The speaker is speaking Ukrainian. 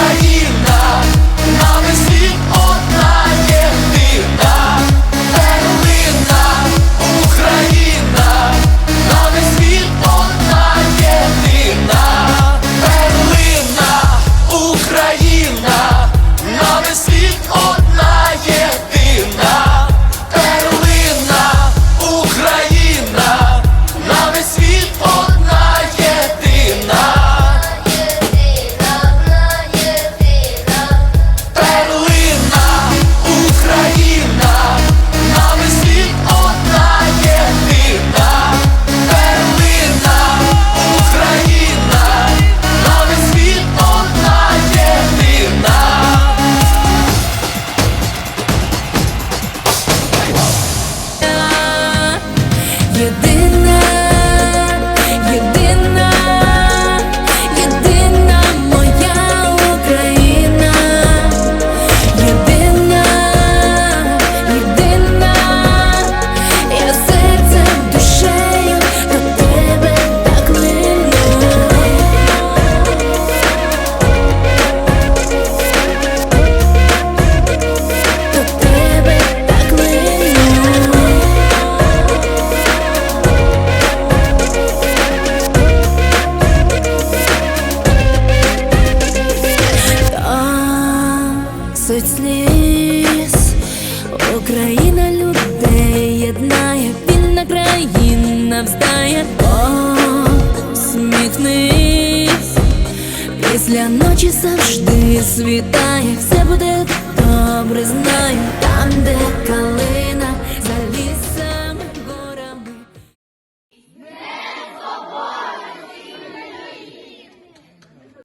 Україна. вистачить сліз, Україна людей єднає, вільна країна вздає Посміхнись. Після ночі завжди світає, все буде добре, знаю. Там, де калина заліз.